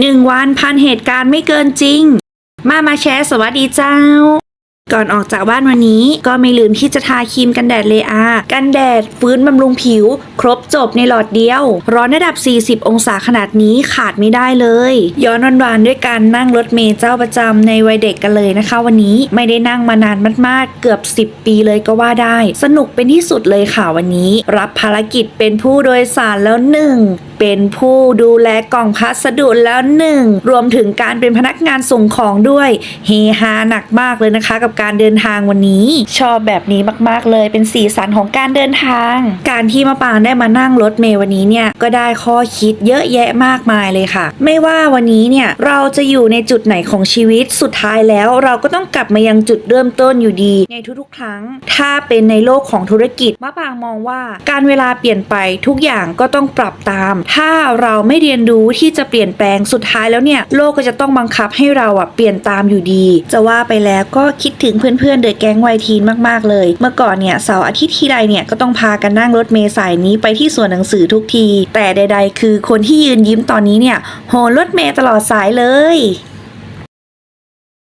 หนึ่งวันพันเหตุการณ์ไม่เกินจริง มามาแชร์สวัสดีเจ้า ก่อนออกจากบ้านวันนี้ก็ไม่ลืมที่จะทาครีมกันแดดเลอากันแดดฟื้นบำรุงผิว ครบจบในหลอดเดียว ร้อนระดับ 40 องศาขนาดนี้ขาดไม่ได้เลย ย้อนวันวานด้วยการนั่งรถเมล์เจ้าประจำในวัยเด็กกันเลยนะคะ วันนี้ไม่ได้นั่งมานานมากๆ เกือบ 10 ปีเลยก็ว่าได้ สนุกเป็นที่สุดเลยค่ะวันนี้ รับภารกิจเป็นผู้โดยสารแล้วหนึ่งเป็นผู้ดูแลกล่องพัสดุแล้วหนึ่งรวมถึงการเป็นพนักงานส่งของด้วยเฮฮาหนักมากเลยนะคะกับการเดินทางวันนี้ ชอบแบบนี้มากๆเลยเป็นสีสันของการเดินทาง การที่มะปางได้มานั่งรถเมล์วันนี้เนี่ยก็ได้ข้อคิดเยอะแยะมากมายเลยค่ะ ไม่ว่าวันนี้เนี่ยเราจะอยู่ในจุดไหนของชีวิตสุดท้ายแล้ว เราก็ต้องกลับมายังจุดเริ่มต้นอยู่ดี ในทุกๆ ครั้ง ถ้าเป็นในโลกของธุรกิจมะปางมองว่า การเวลาเปลี่ยนไปทุกอย่างก็ต้องปรับตาม ถ้าเราไม่เรียนรู้ที่จะเปลี่ยนแปลงสุดท้ายแล้วเนี่ยโลกก็จะต้องบังคับให้เราอะเปลี่ยนตามอยู่ดี จะว่าไปแล้วก็คิดถึงึงเพื่อนๆเดอะแก๊งวัยทีนมากๆเลย เมื่อก่อนเนี่ยเสาร์อาทิตย์ทีใดเนี่ยก็ต้องพากันนั่งรถเมล์สายนี้ไปที่สวนหนังสือทุกที แต่ใด ๆ คือคนที่ยืนยิ้มตอนนี้เนี่ยโหนรถเมล์ตลอดสายเลย